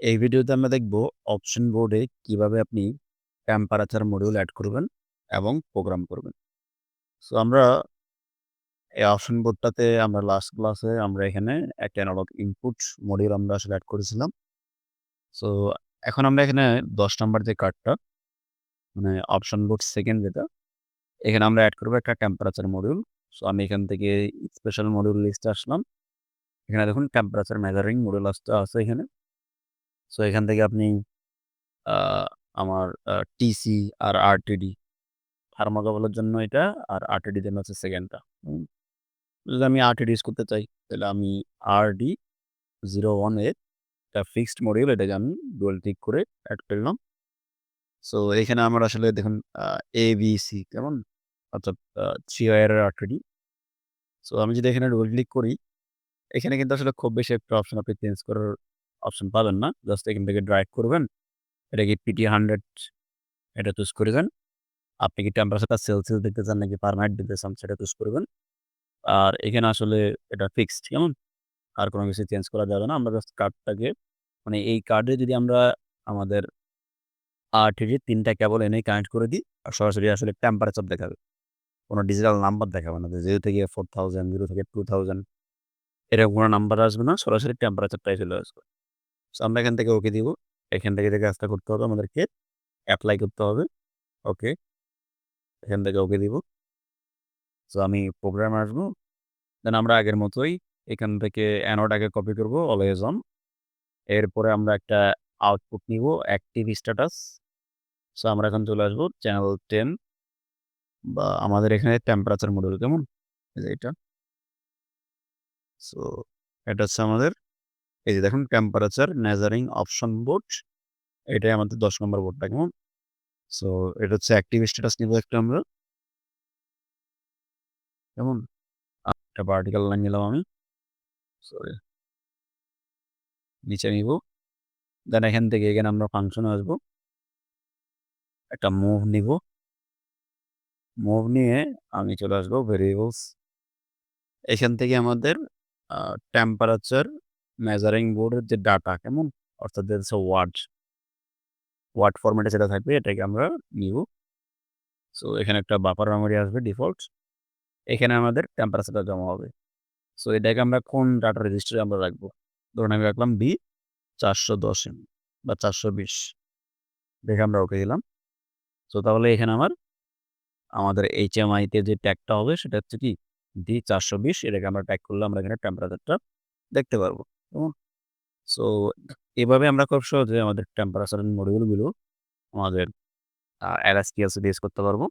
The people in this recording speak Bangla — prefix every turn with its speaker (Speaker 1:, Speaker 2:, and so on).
Speaker 1: এই ভিডিওতে আমরা দেখব অপশন বোর্ডে কীভাবে আপনি টেম্পারেচার মডিউল অ্যাড করবেন এবং প্রোগ্রাম করবেন। সো আমরা এই অপশন বোর্ডটাতে আমরা লাস্ট ক্লাসে আমরা এখানে একটা অ্যানালগ ইনপুট মডিউল আমরা আসলে অ্যাড করেছিলাম। সো এখন আমরা এখানে ১০ নাম্বার যে কার্ডটা মানে অপশন বোর্ড সেকেন্ড যেটা, এখানে আমরা অ্যাড করব একটা টেম্পারেচার মডিউল। সো আমি এখান থেকে স্পেশাল মডিউল লিস্টে আসলাম। এখানে দেখুন টেম্পারেচার মেজারিং মডিউল আসতে আছে এখানে। সো এখান থেকে আপনি আমার টিসি আর আরটিডি থার্মোকাপলের জন্য এটা আর আরটিডির জন্য হচ্ছে সেকেন্ডটা। যদি আমি আরটিডি ইউজ করতে চাই তাহলে আমি আরডি 01 এ একটা ফিক্সড মডিউল এটাকে আমি ডুয়াল ক্লিক করে অ্যাড করলাম। সো এখানে আমার আসলে দেখুন এ বি সি কেমন? অর্থাৎ আ 3 ওয়্যার এর আরটিডি। সো আমি যদি এখানে ডবল ক্লিক করি, এখানে কিন্তু আসলে খুব বেশি একটা অপশন আপনি চেঞ্জ করার অপশন পাবেন না। জাস্ট এখান থেকে ড্র্যাগ করবেন। এটাকে পিটি 100 এটা চুজ করে দেন। আপনি কি টেম্পারেচারটা সেলসিয়াস দেখতে চান নাকি ফারেনহাইট দিতে চান সেটা চুজ করবেন। আর এখানে আসলে এটা ফিক্সড কেমন? আর কোনো কিছু চেঞ্জ করা যাবে না। আমরা জাস্ট কার্ডটাকে মানে এই কার্ডে যদি আমরা আমাদের আরটিডি ৩ টা কেবল এনে কানেক্ট করে দিই, আর সরাসরি আসলে টেম্পারেচার দেখাবে। কোনো ডিজিটাল নাম্বার দেখাবে না যে থেকে ফোর থাউজেন্ড জিরো থেকে 2000 এরকম কোনো নাম্বার আসবে না। সরাসরি টেম্পারেচারটাই চলে আসবে। সো আমরা এখান থেকে ওকে দিব। এখান থেকে যে কাজটা করতে হবে, আমাদেরকে অ্যাপ্লাই করতে হবে। ওকে। এখান থেকে ওকে দিব। সো আমি প্রোগ্রাম আসব। দেন আমরা আগের মতোই এখান থেকে অ্যানোড আগে কপি করব অলওয়েজ অন। এরপরে আমরা একটা আউটপুট নিব অ্যাক্টিভ স্ট্যাটাস। সো আমরা এখন চলে আসব চ্যানেল টেন বা আমাদের এখানে টেম্পারেচার মডেল কেমন? এটা। সো এটা হচ্ছে আমাদের এই যে দেখুন টেম্পারেচার মেজারিং অপশন বোর্ড। এটাই আমাদের ১০ নম্বর বোর্ডটা কেমন? সো এটা হচ্ছে অ্যাক্টিভ স্ট্যাটাস নিব একটা আমরা। কেমন? একটা ভার্টিক্যাল লাইন নিলাম আমি। সরি। নিচে নিব। দেন এখান থেকে এখানে আমরা ফাংশনে আসব। একটা মুভ নিব। মুভ নিয়ে আমি চলে আসব ভেরিয়েবলস। এখান থেকে আমাদের টেম্পারেচার মেজারিং বোর্ডের যে ডাটা কেমন? অর্থাৎ হচ্ছে ওয়াট। ওয়াট ফরম্যাটে যেটা থাকবে, এটাকে আমরা নিব। সো এখানে একটা বাপার মেমোরি আসবে ডিফল্ট। এখানে আমাদের টেম্পারেচারটা জমা হবে। সো এটাকে আমরা কোন ডাটা রেজিস্টারে আমরা রাখব? ধরুন আমি রাখলাম বি 410 এম বা 420 দেখে আমরা ওকে দিলাম। সো তাহলে এখানে আমার, আমাদের এইচএমআই তে যে ট্যাগটা হবে, সেটা হচ্ছে কি ডি 420 এটাকে আমরা ট্যাগ করলে আমরা এখানে টেম্পারেচারটা দেখতে পারব। সো এভাবে আমরা খুব সহজে আমাদের টেম্পারেচার মডিউলগুলো আমাদের আ বেস করতে পারব।